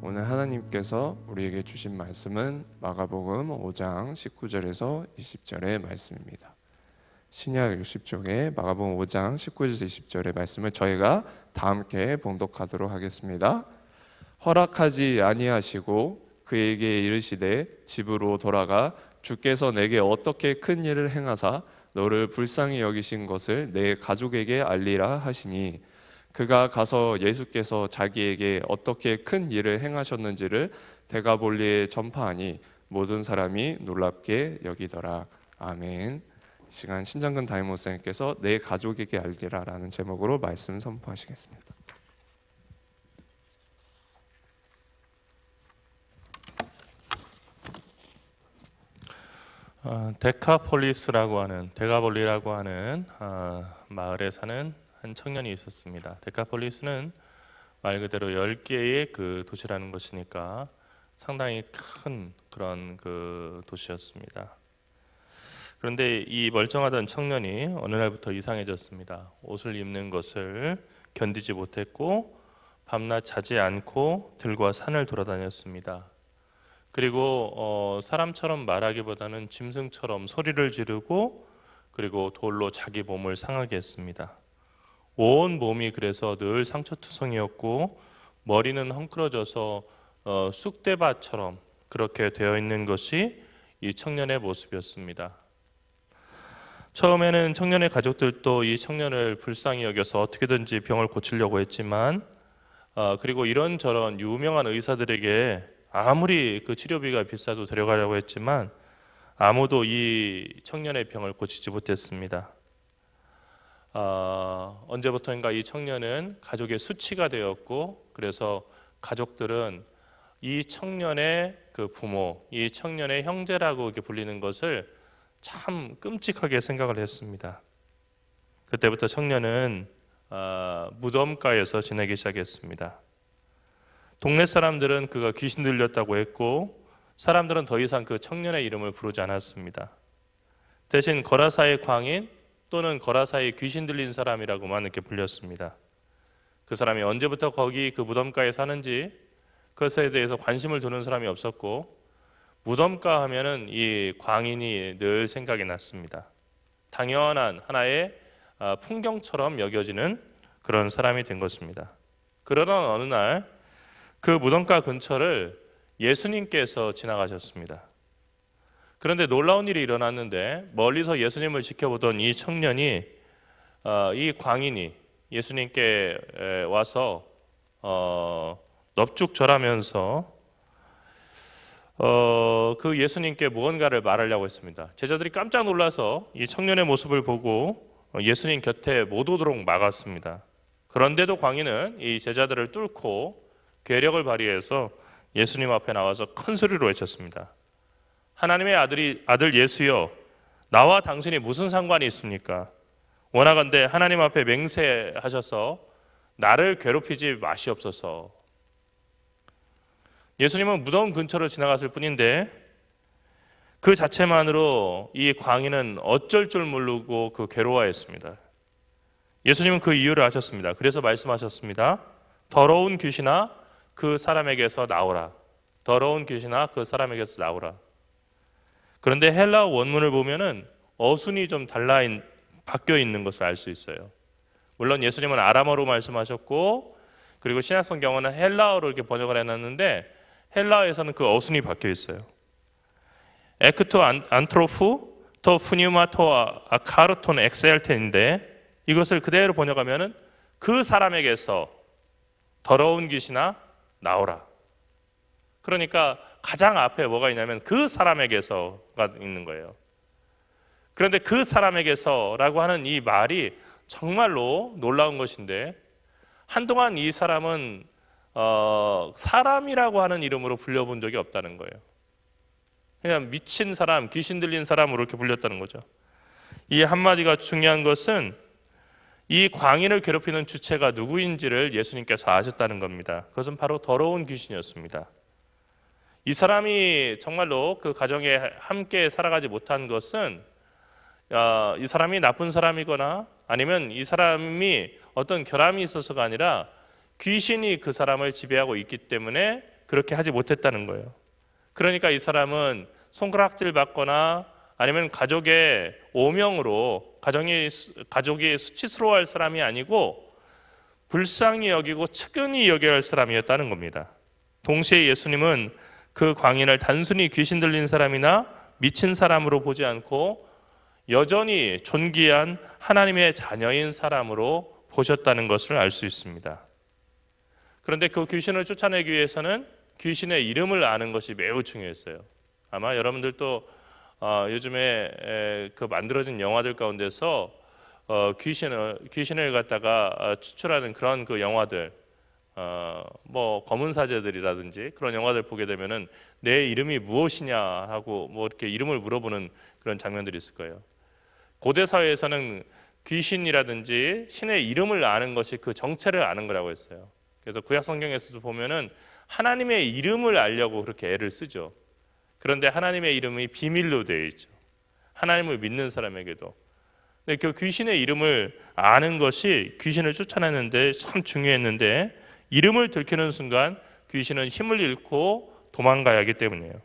오늘 하나님께서 우리에게 주신 말씀은 마가복음 5장 19절에서 20절의 말씀입니다. 신약 60쪽에 마가복음 5장 19절에서 20절의 말씀을 저희가 다 함께 봉독하도록 하겠습니다. 허락하지 아니하시고 그에게 이르시되 집으로 돌아가 주께서 내게 어떻게 큰 일을 행하사 너를 불쌍히 여기신 것을 내 가족에게 알리라 하시니 그가 가서 예수께서 자기에게 어떻게 큰 일을 행하셨는지를 대가볼리에 전파하니 모든 사람이 놀랍게 여기더라. 아멘. 시간 신장근 다임 목사님께서 내 가족에게 알리라라는 제목으로 말씀 선포하시겠습니다. 어, 데카폴리스라고 하는 데가볼리라고 하는 어, 마을에 사는 한 청년이 있었습니다. 데카폴리스는 말 그대로 10개의 그 도시라는 것이니까 상당히 큰 그런 그 도시였습니다. 그런데 이 멀쩡하던 청년이 어느 날부터 이상해졌습니다. 옷을 입는 것을 견디지 못했고 밤낮 자지 않고 들과 산을 돌아다녔습니다. 그리고 어, 사람처럼 말하기보다는 짐승처럼 소리를 지르고 그리고 돌로 자기 몸을 상하게 했습니다. 온 몸이 그래서 늘 상처투성이었고 머리는 헝클어져서 어, 쑥대밭처럼 그렇게 되어 있는 것이 이 청년의 모습이었습니다. 처음에는 청년의 가족들도 이 청년을 불쌍히 여겨서 어떻게든지 병을 고치려고 했지만 어, 그리고 이런저런 유명한 의사들에게 아무리 그 치료비가 비싸도 데려가려고 했지만 아무도 이 청년의 병을 고치지 못했습니다. 어, 언제부터인가 이 청년은 가족의 수치가 되었고 그래서 가족들은 이 청년의 그 부모, 이 청년의 형제라고 이렇게 불리는 것을 참 끔찍하게 생각을 했습니다. 그때부터 청년은 어, 무덤가에서 지내기 시작했습니다. 동네 사람들은 그가 귀신 들렸다고 했고 사람들은 더 이상 그 청년의 이름을 부르지 않았습니다. 대신 거라사의 광인 또는 거라사의 귀신 들린 사람이라고만 이렇게 불렸습니다. 그 사람이 언제부터 거기 그 무덤가에 사는지 그것에 대해서 관심을 두는 사람이 없었고 무덤가 하면은 이 광인이 늘 생각이 났습니다. 당연한 하나의 아, 풍경처럼 여겨지는 그런 사람이 된 것입니다. 그러던 어느 날 그 무덤가 근처를 예수님께서 지나가셨습니다. 그런데 놀라운 일이 일어났는데 멀리서 예수님을 지켜보던 이 청년이 어, 이 광인이 예수님께 와서 어, 넙죽 절하면서 어, 그 예수님께 무언가를 말하려고 했습니다. 제자들이 깜짝 놀라서 이 청년의 모습을 보고 예수님 곁에 못 오도록 막았습니다. 그런데도 광인은 이 제자들을 뚫고 괴력을 발휘해서 예수님 앞에 나와서 큰 소리로 외쳤습니다. 하나님의 아들이 아들 예수여 나와 당신이 무슨 상관이 있습니까? 원하건대 하나님 앞에 맹세하셔서 나를 괴롭히지 마시옵소서. 예수님은 무덤 근처로 지나갔을 뿐인데 그 자체만으로 이 광인은 어쩔 줄 모르고 그 괴로워했습니다. 예수님은 그 이유를 아셨습니다. 그래서 말씀하셨습니다. 더러운 귀신아 그 사람에게서 나오라. 더러운 귀신아 그 사람에게서 나오라. 그런데 헬라 원문을 보면은 어순이 좀 달라 있, 바뀌어 있는 것을 알 수 있어요. 물론 예수님은 아람어로 말씀하셨고 그리고 신약 성경은 헬라어로 이렇게 번역을 해놨는데 헬라어에서는 그 어순이 바뀌어 있어요. 에크토 안트로프 토 푸뉴마 토 아카르톤 엑셀텐인데 이것을 그대로 번역하면은 그 사람에게서 더러운 귀신아 나오라. 그러니까 가장 앞에 뭐가 있냐면 그 사람에게서가 있는 거예요. 그런데 그 사람에게서라고 하는 이 말이 정말로 놀라운 것인데 한동안 이 사람은 어, 사람이라고 하는 이름으로 불려본 적이 없다는 거예요. 그냥 미친 사람, 귀신 들린 사람으로 이렇게 불렸다는 거죠. 이 한마디가 중요한 것은 이 광인을 괴롭히는 주체가 누구인지를 예수님께서 아셨다는 겁니다. 그것은 바로 더러운 귀신이었습니다. 이 사람이 정말로 그 가정에 함께 살아가지 못한 것은 어, 이 사람이 나쁜 사람이거나 아니면 이 사람이 어떤 결함이 있어서가 아니라 귀신이 그 사람을 지배하고 있기 때문에 그렇게 하지 못했다는 거예요. 그러니까 이 사람은 손가락질 받거나 아니면 가족의 오명으로 가정이 가족이 수치스러워할 사람이 아니고 불쌍히 여기고 측은히 여겨야 할 사람이었다는 겁니다. 동시에 예수님은 그 광인을 단순히 귀신 들린 사람이나 미친 사람으로 보지 않고 여전히 존귀한 하나님의 자녀인 사람으로 보셨다는 것을 알 수 있습니다. 그런데 그 귀신을 쫓아내기 위해서는 귀신의 이름을 아는 것이 매우 중요했어요. 아마 여러분들도 어, 요즘에 에, 그 만들어진 영화들 가운데서 어, 귀신을 귀신을 갖다가 어, 추출하는 그런 그 영화들, 어, 뭐 검은 사제들이라든지 그런 영화들 보게 되면은 내 이름이 무엇이냐 하고 뭐 이렇게 이름을 물어보는 그런 장면들이 있을 거예요. 고대 사회에서는 귀신이라든지 신의 이름을 아는 것이 그 정체를 아는 거라고 했어요. 그래서 구약 성경에서도 보면은 하나님의 이름을 알려고 그렇게 애를 쓰죠. 그런데 하나님의 이름이 비밀로 되어 있죠. 하나님을 믿는 사람에게도. 근데 그 귀신의 이름을 아는 것이 귀신을 쫓아내는데 참 중요했는데 이름을 들키는 순간 귀신은 힘을 잃고 도망가야 하기 때문이에요.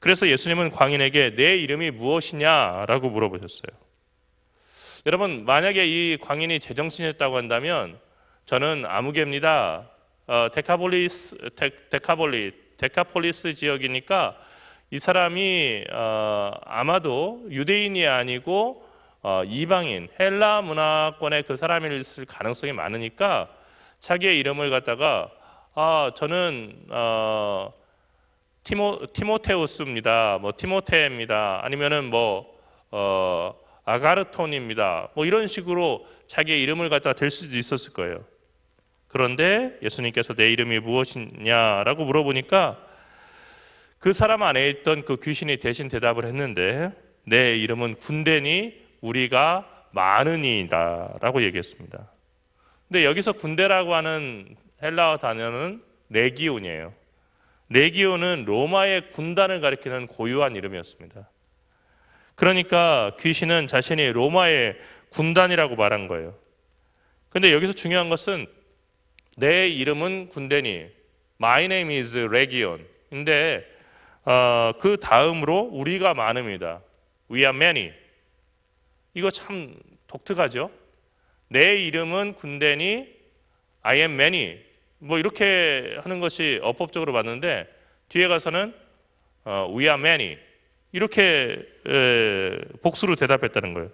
그래서 예수님은 광인에게 내 이름이 무엇이냐라고 물어보셨어요. 여러분 만약에 이 광인이 제정신이었다고 한다면 저는 아무개입니다. 어, 데카폴리스 데, 데카폴리 데카폴리스 지역이니까 이 사람이 어, 아마도 유대인이 아니고 어, 이방인 헬라 문화권의 그 사람일 가능성이 많으니까 자기의 이름을 갖다가 아 저는 어, 티모 티모테우스입니다. 뭐 티모테입니다. 아니면은 뭐 어, 아가르톤입니다. 뭐 이런 식으로 자기의 이름을 갖다 댈 수도 있었을 거예요. 그런데 예수님께서 내 이름이 무엇이냐라고 물어보니까 그 사람 안에 있던 그 귀신이 대신 대답을 했는데 내 이름은 군대니 우리가 많으니다라고 얘기했습니다. 근데 여기서 군대라고 하는 헬라어 단어는 레기온이에요. 레기온은 로마의 군단을 가리키는 고유한 이름이었습니다. 그러니까 귀신은 자신이 로마의 군단이라고 말한 거예요. 근데 여기서 중요한 것은 내 이름은 군대니 My name is Legion. 근데 어, 그 다음으로 우리가 많습니다. We are many. 이거 참 독특하죠. 내 이름은 군대니 I am many. 뭐 이렇게 하는 것이 어법적으로 맞는데 뒤에 가서는 어, We are many. 이렇게 에, 복수로 대답했다는 거예요.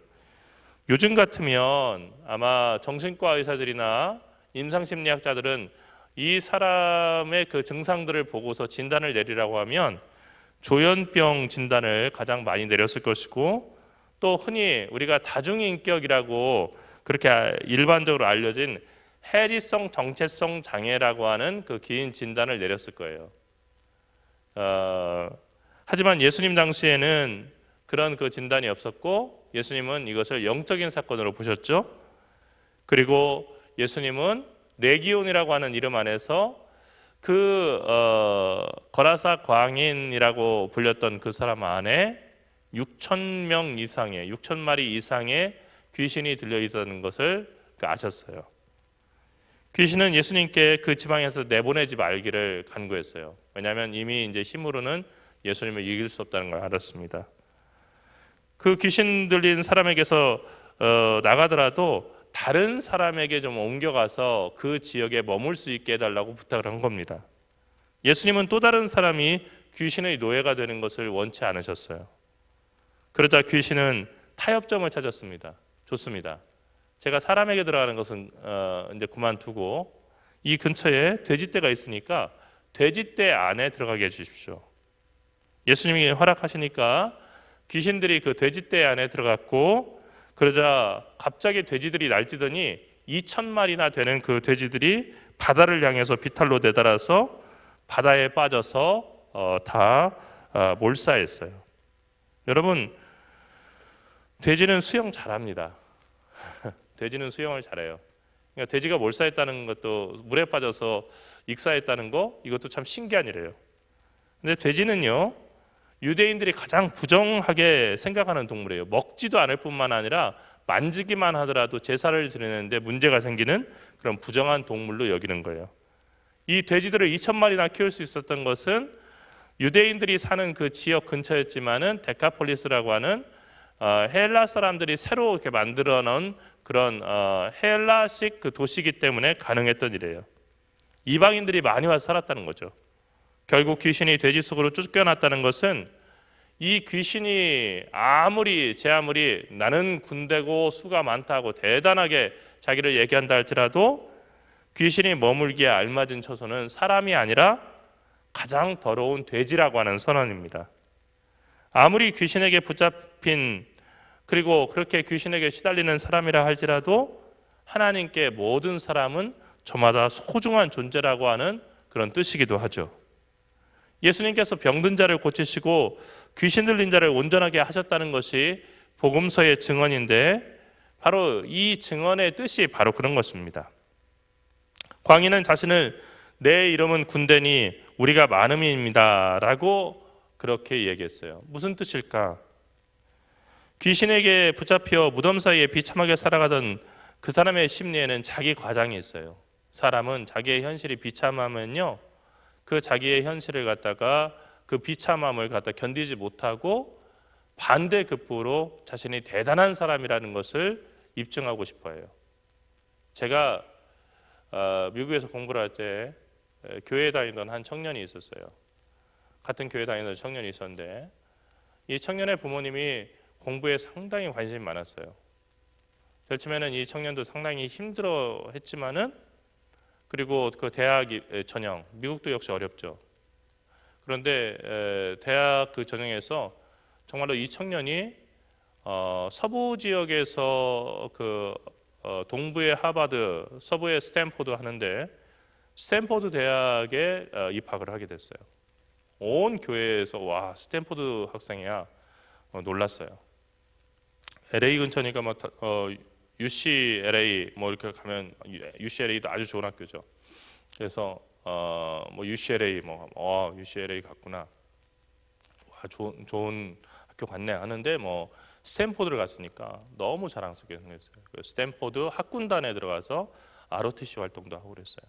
요즘 같으면 아마 정신과 의사들이나 임상심리학자들은 이 사람의 그 증상들을 보고서 진단을 내리라고 하면 조현병 진단을 가장 많이 내렸을 것이고 또 흔히 우리가 다중인격이라고 그렇게 일반적으로 알려진 해리성 정체성 장애라고 하는 그 긴 진단을 내렸을 거예요. 어, 하지만 예수님 당시에는 그런 그 진단이 없었고 예수님은 이것을 영적인 사건으로 보셨죠. 그리고 예수님은 레기온이라고 하는 이름 안에서 그 어, 거라사 광인이라고 불렸던 그 사람 안에 6천 명 이상의 6천 마리 이상의 귀신이 들려 있었는 것을 그 아셨어요. 귀신은 예수님께 그 지방에서 내보내지 말기를 간구했어요. 왜냐하면 이미 이제 힘으로는 예수님을 이길 수 없다는 걸 알았습니다. 그 귀신 들린 사람에게서 어, 나가더라도 다른 사람에게 좀 옮겨가서 그 지역에 머물 수 있게 해달라고 부탁을 한 겁니다. 예수님은 또 다른 사람이 귀신의 노예가 되는 것을 원치 않으셨어요. 그러자 귀신은 타협점을 찾았습니다. 좋습니다. 제가 사람에게 들어가는 것은 어, 이제 그만두고 이 근처에 돼지떼가 있으니까 돼지떼 안에 들어가게 해주십시오. 예수님이 허락하시니까 귀신들이 그 돼지떼 안에 들어갔고 그러자 갑자기 돼지들이 날뛰더니 2천 마리나 되는 그 돼지들이 바다를 향해서 비탈로 내달아서 바다에 빠져서 어, 다 어, 몰사했어요. 여러분 돼지는 수영 잘합니다. 돼지는 수영을 잘해요. 그러니까 돼지가 몰사했다는 것도 물에 빠져서 익사했다는 거 이것도 참 신기한 일이에요. 근데 돼지는요 유대인들이 가장 부정하게 생각하는 동물이에요. 먹지도 않을 뿐만 아니라 만지기만 하더라도 제사를 드리는데 문제가 생기는 그런 부정한 동물로 여기는 거예요. 이 돼지들을 2천 마리나 키울 수 있었던 것은 유대인들이 사는 그 지역 근처였지만은 데카폴리스라고 하는 어, 헬라 사람들이 새로 이렇게 만들어 놓은 그런 어, 헬라식 그 도시기 때문에 가능했던 일이에요. 이방인들이 많이 와서 살았다는 거죠. 결국 귀신이 돼지 속으로 쫓겨났다는 것은 이 귀신이 아무리 제 아무리 나는 군대고 수가 많다고 대단하게 자기를 얘기한다 할지라도 귀신이 머물기에 알맞은 처소는 사람이 아니라 가장 더러운 돼지라고 하는 선언입니다. 아무리 귀신에게 붙잡힌 그리고 그렇게 귀신에게 시달리는 사람이라 할지라도 하나님께 모든 사람은 저마다 소중한 존재라고 하는 그런 뜻이기도 하죠. 예수님께서 병든 자를 고치시고 귀신 들린 자를 온전하게 하셨다는 것이 복음서의 증언인데 바로 이 증언의 뜻이 바로 그런 것입니다. 광인은 자신을 내 이름은 군대니 우리가 많음입니다라고 그렇게 얘기했어요. 무슨 뜻일까? 귀신에게 붙잡혀 무덤 사이에 비참하게 살아가던 그 사람의 심리에는 자기 과장이 있어요. 사람은 자기의 현실이 비참하면요. 그 자기의 현실을 갖다가 그 비참함을 갖다 견디지 못하고 반대급부로 자신이 대단한 사람이라는 것을 입증하고 싶어요. 제가 어, 미국에서 공부를 할 때 교회 다니던 한 청년이 있었어요. 같은 교회 다니던 청년이 있었는데 이 청년의 부모님이 공부에 상당히 관심이 많았어요. 처음에는 이 청년도 상당히 힘들어 했지만은 그리고 그 대학 전형 미국도 역시 어렵죠. 그런데 에, 대학 그 전형에서 정말로 이 청년이 어, 서부 지역에서 그 어, 동부의 하버드, 서부의 스탠포드 하는데 스탠포드 대학에 어, 입학을 하게 됐어요. 온 교회에서 와 스탠포드 학생이야 어, 놀랐어요. LA 근처니까 뭐 다- 어, UCLA 뭐 이렇게 가면 UCLA도 아주 좋은 학교죠. 그래서 어, 뭐 UCLA 뭐 어, UCLA 갔구나. 와 좋은 좋은 학교 갔네 하는데 뭐 스탠포드를 갔으니까 너무 자랑스럽게 생겼어요. 그 스탠포드 학군단에 들어가서 ROTC 활동도 하고 그랬어요.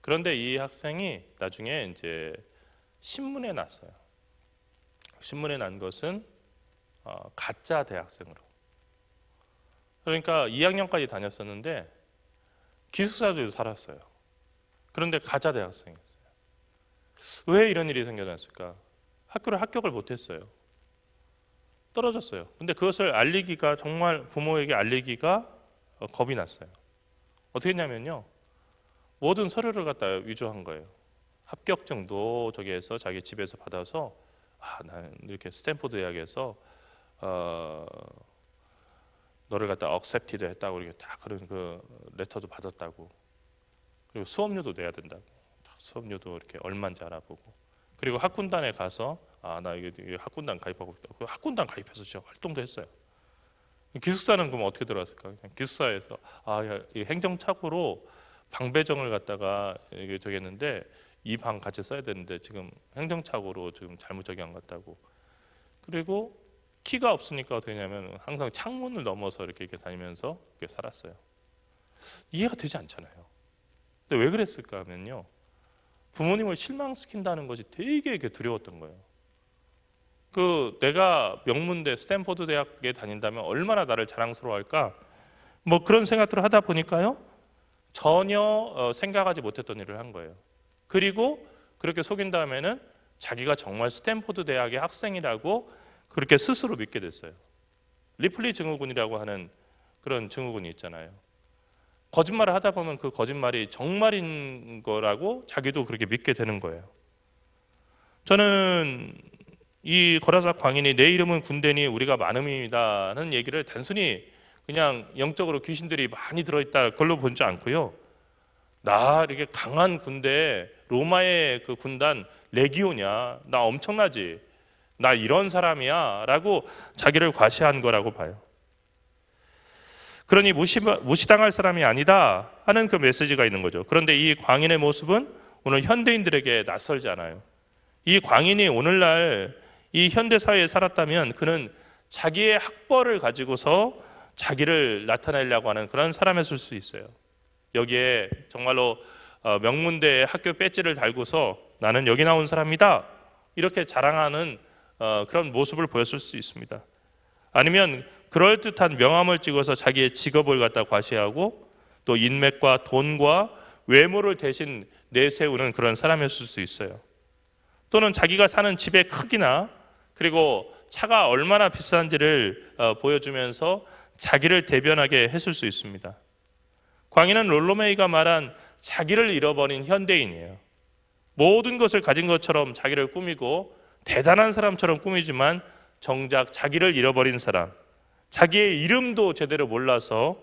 그런데 이 학생이 나중에 이제 신문에 났어요. 신문에 난 것은 어, 가짜 대학생으로. 그러니까 2학년까지 다녔었는데 기숙사도 살았어요. 그런데 가짜 대학생이었어요. 왜 이런 일이 생겨났을까? 학교를 합격을 못했어요. 떨어졌어요. 근데 그것을 알리기가 정말 부모에게 알리기가 어, 겁이 났어요. 어떻게 했냐면요. 모든 서류를 갖다 위조한 거예요. 합격증도 저기에서 자기 집에서 받아서 아, 나는 이렇게 스탠포드 대학에서 어, 너를 갖다 억셉티드 했다고 이렇게 다 그런 그 레터도 받았다고. 그리고 수업료도 내야 된다고. 수업료도 이렇게 얼마인지 알아보고. 그리고 학군단에 가서 아, 나 이게 학군단 가입하고 있다. 그 학군단 가입해서 진짜 활동도 했어요. 기숙사는 그럼 어떻게 들어갔을까? 그냥 기숙사에서 아, 야, 이 행정착오로 방배정을 갖다가 이게 되겠는데 이 방 같이 써야 되는데 지금 행정착오로 지금 잘못 저기 한것 같다고. 그리고 키가 없으니까 어떻게 하냐면 항상 창문을 넘어서 이렇게, 이렇게 다니면서 이렇게 살았어요. 이해가 되지 않잖아요. 근데 왜 그랬을까 하면요. 부모님을 실망시킨다는 것이 되게 두려웠던 거예요. 그 내가 명문대 스탠포드 대학에 다닌다면 얼마나 나를 자랑스러워할까? 뭐 그런 생각들을 하다 보니까요. 전혀 어, 생각하지 못했던 일을 한 거예요. 그리고 그렇게 속인 다음에는 자기가 정말 스탠포드 대학의 학생이라고 그렇게 스스로 믿게 됐어요. 리플리 증후군이라고 하는 그런 증후군이 있잖아요. 거짓말을 하다 보면 그 거짓말이 정말인 거라고 자기도 그렇게 믿게 되는 거예요. 저는 이 거라사 광인이 내 이름은 군대니 우리가 많음이다는 얘기를 단순히 그냥 영적으로 귀신들이 많이 들어있다 그걸로 본지 않고요. 나 이렇게 강한 군대 로마의 그 군단 레기오냐 나 엄청나지 나 이런 사람이야라고 자기를 과시한 거라고 봐요. 그러니 무시, 무시당할 사람이 아니다 하는 그 메시지가 있는 거죠. 그런데 이 광인의 모습은 오늘 현대인들에게 낯설지 않아요. 이 광인이 오늘날 이 현대 사회에 살았다면 그는 자기의 학벌을 가지고서 자기를 나타내려고 하는 그런 사람이었을 수 있어요. 여기에 정말로 어, 명문대에 학교 배지를 달고서 나는 여기 나온 사람이다 이렇게 자랑하는 어, 그런 모습을 보였을 수 있습니다. 아니면 그럴 듯한 명함을 찍어서 자기의 직업을 갖다 과시하고 또 인맥과 돈과 외모를 대신 내세우는 그런 사람이었을 수 있어요. 또는 자기가 사는 집의 크기나 그리고 차가 얼마나 비싼지를 어, 보여주면서 자기를 대변하게 했을 수 있습니다. 광인은 롤로메이가 말한 자기를 잃어버린 현대인이에요. 모든 것을 가진 것처럼 자기를 꾸미고 대단한 사람처럼 꾸미지만 정작 자기를 잃어버린 사람, 자기의 이름도 제대로 몰라서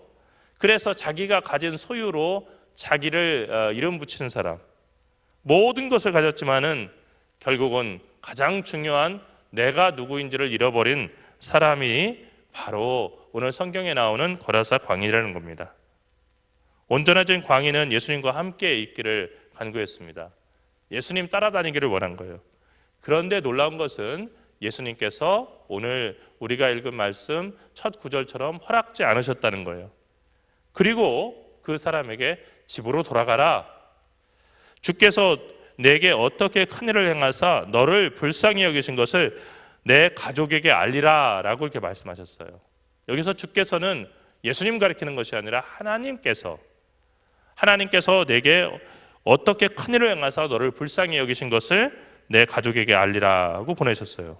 그래서 자기가 가진 소유로 자기를 어, 이름 붙이는 사람, 모든 것을 가졌지만은 결국은 가장 중요한 내가 누구인지를 잃어버린 사람이 바로 오늘 성경에 나오는 거라사 광인이라는 겁니다. 온전해진 광인은 예수님과 함께 있기를 간구했습니다. 예수님 따라다니기를 원한 거예요. 그런데 놀라운 것은 예수님께서 오늘 우리가 읽은 말씀 첫 구절처럼 허락지 않으셨다는 거예요. 그리고 그 사람에게 집으로 돌아가라. 주께서 내게 어떻게 큰 일을 행하사 너를 불쌍히 여기신 것을 내 가족에게 알리라 라고 이렇게 말씀하셨어요. 여기서 주께서는 예수님 가리키는 것이 아니라 하나님께서 하나님께서 내게 어떻게 큰 일을 행하사 너를 불쌍히 여기신 것을 내 가족에게 알리라고 보내셨어요.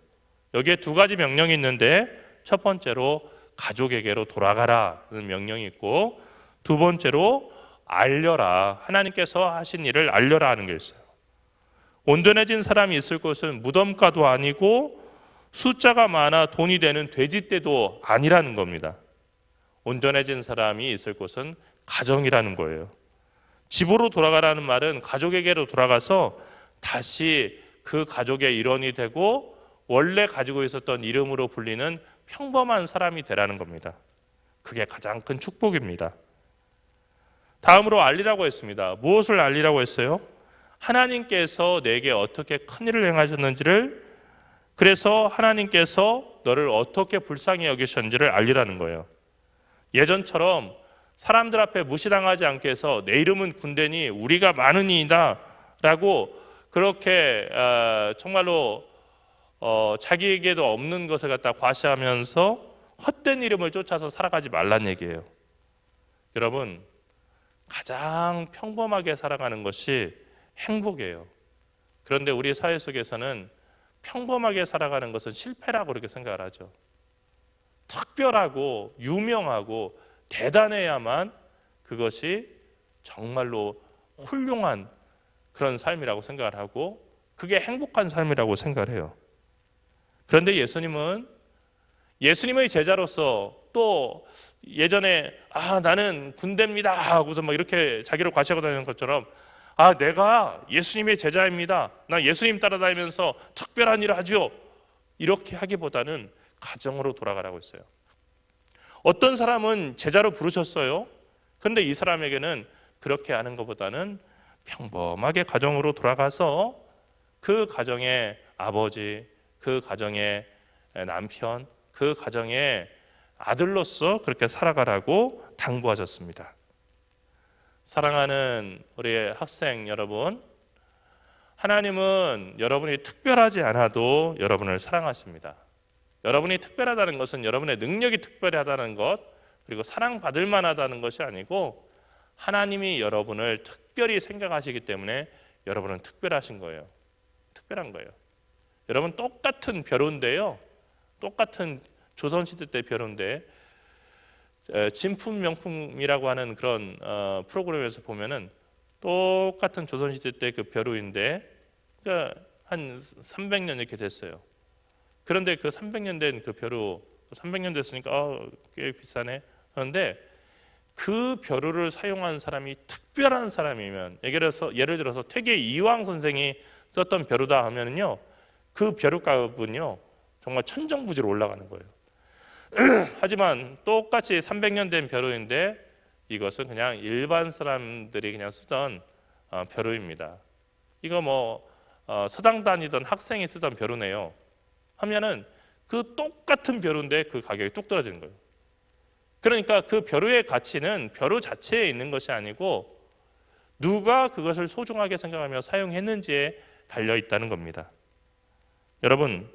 여기에 두 가지 명령이 있는데 첫 번째로 가족에게로 돌아가라는 명령이 있고 두 번째로 알려라 하나님께서 하신 일을 알려라 하는 게 있어요. 온전해진 사람이 있을 곳은 무덤가도 아니고 숫자가 많아 돈이 되는 돼지떼도 아니라는 겁니다. 온전해진 사람이 있을 곳은 가정이라는 거예요. 집으로 돌아가라는 말은 가족에게로 돌아가서 다시 그 가족의 일원이 되고 원래 가지고 있었던 이름으로 불리는 평범한 사람이 되라는 겁니다. 그게 가장 큰 축복입니다. 다음으로 알리라고 했습니다. 무엇을 알리라고 했어요? 하나님께서 내게 어떻게 큰 일을 행하셨는지를 그래서 하나님께서 너를 어떻게 불쌍히 여기셨는지를 알리라는 거예요. 예전처럼 사람들 앞에 무시당하지 않게 해서 내 이름은 군대니 우리가 많으니이다 라고 그렇게 어, 정말로 어, 자기에게도 없는 것을 갖다 과시하면서 헛된 이름을 쫓아서 살아가지 말란 얘기예요. 여러분 가장 평범하게 살아가는 것이 행복이에요. 그런데 우리 사회 속에서는 평범하게 살아가는 것은 실패라고 그렇게 생각을 하죠. 특별하고 유명하고 대단해야만 그것이 정말로 훌륭한 그런 삶이라고 생각을 하고 그게 행복한 삶이라고 생각을 해요. 그런데 예수님은 예수님의 제자로서 또 예전에 아 나는 군대입니다 하고서 막 이렇게 자기를 과시하고 다니는 것처럼 아 내가 예수님의 제자입니다. 나 예수님 따라다니면서 특별한 일을 하죠. 이렇게 하기보다는 가정으로 돌아가라고 했어요. 어떤 사람은 제자로 부르셨어요. 그런데 이 사람에게는 그렇게 하는 것보다는 평범하게 가정으로 돌아가서 그 가정의 아버지, 그 가정의 남편, 그 가정의 아들로서 그렇게 살아가라고 당부하셨습니다. 사랑하는 우리 학생 여러분, 하나님은 여러분이 특별하지 않아도 여러분을 사랑하십니다. 여러분이 특별하다는 것은 여러분의 능력이 특별하다는 것, 그리고 사랑받을 만하다는 것이 아니고 하나님이 여러분을 특별히 생각하시기 때문에 여러분은 특별하신 거예요. 특별한 거예요. 여러분 똑같은 벼루인데요. 똑같은 조선시대 때 벼루인데 진품 명품이라고 하는 그런 어, 프로그램에서 보면은 똑같은 조선시대 때 그 벼루인데 그러니까 한 300년 이렇게 됐어요. 그런데 그 300년 된 그 벼루 300년 됐으니까 어, 꽤 비싸네. 그런데 그 벼루를 사용한 사람이 특별한 사람이면 예를 들어서 예를 들어서 퇴계 이왕 선생이 썼던 벼루다 하면은요 그 벼루 값은요 정말 천정부지로 올라가는 거예요. 하지만 똑같이 300년 된 벼루인데 이것은 그냥 일반 사람들이 그냥 쓰던 어, 벼루입니다. 이거 뭐 어, 서당 다니던 학생이 쓰던 벼루네요. 하면은 그 똑같은 벼루인데 그 가격이 뚝 떨어지는 거예요. 그러니까 그 벼루의 가치는 벼루 자체에 있는 것이 아니고 누가 그것을 소중하게 생각하며 사용했는지에 달려 있다는 겁니다. 여러분,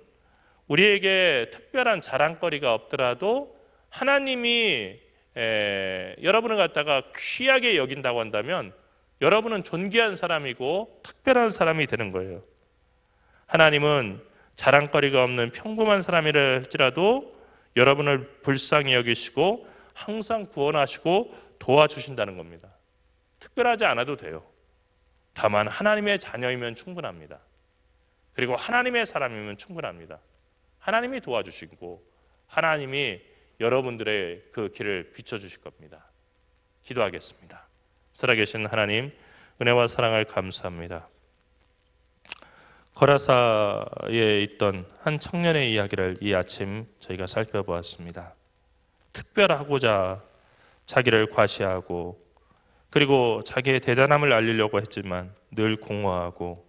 우리에게 특별한 자랑거리가 없더라도 하나님이 에, 여러분을 갖다가 귀하게 여긴다고 한다면 여러분은 존귀한 사람이고 특별한 사람이 되는 거예요. 하나님은 자랑거리가 없는 평범한 사람이라 할지라도 여러분을 불쌍히 여기시고 항상 구원하시고 도와주신다는 겁니다. 특별하지 않아도 돼요. 다만 하나님의 자녀이면 충분합니다. 그리고 하나님의 사람이면 충분합니다. 하나님이 도와주시고 하나님이 여러분들의 그 길을 비춰주실 겁니다. 기도하겠습니다. 살아계신 하나님 은혜와 사랑을 감사합니다. 거라사에 있던 한 청년의 이야기를 이 아침 저희가 살펴보았습니다. 특별하고자 자기를 과시하고 그리고 자기의 대단함을 알리려고 했지만 늘 공허하고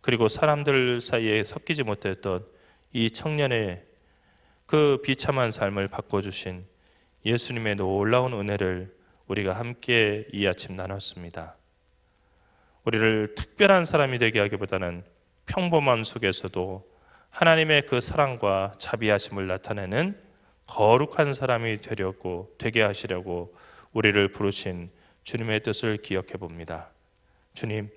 그리고 사람들 사이에 섞이지 못했던 이 청년의 그 비참한 삶을 바꿔주신 예수님의 놀라운 은혜를 우리가 함께 이 아침 나눴습니다. 우리를 특별한 사람이 되게 하기보다는 평범함 속에서도 하나님의 그 사랑과 자비하심을 나타내는 거룩한 사람이 되려고 되게 하시려고 우리를 부르신 주님의 뜻을 기억해 봅니다. 주님,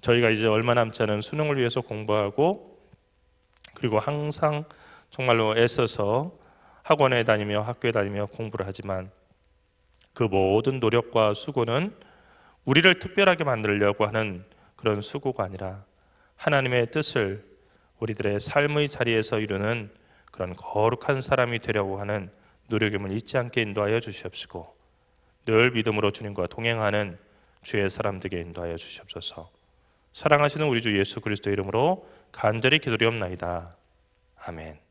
저희가 이제 얼마 남지 않은 수능을 위해서 공부하고 그리고 항상 정말로 애써서 학원에 다니며 학교에 다니며 공부를 하지만 그 모든 노력과 수고는 우리를 특별하게 만들려고 하는 그런 수고가 아니라 하나님의 뜻을 우리들의 삶의 자리에서 이루는 그런 거룩한 사람이 되려고 하는 노력임을 잊지 않게 인도하여 주시옵시고 늘 믿음으로 주님과 동행하는 주의 사람들에게 인도하여 주시옵소서. 사랑하시는 우리 주 예수 그리스도 이름으로 간절히 기도리옵나이다. 아멘.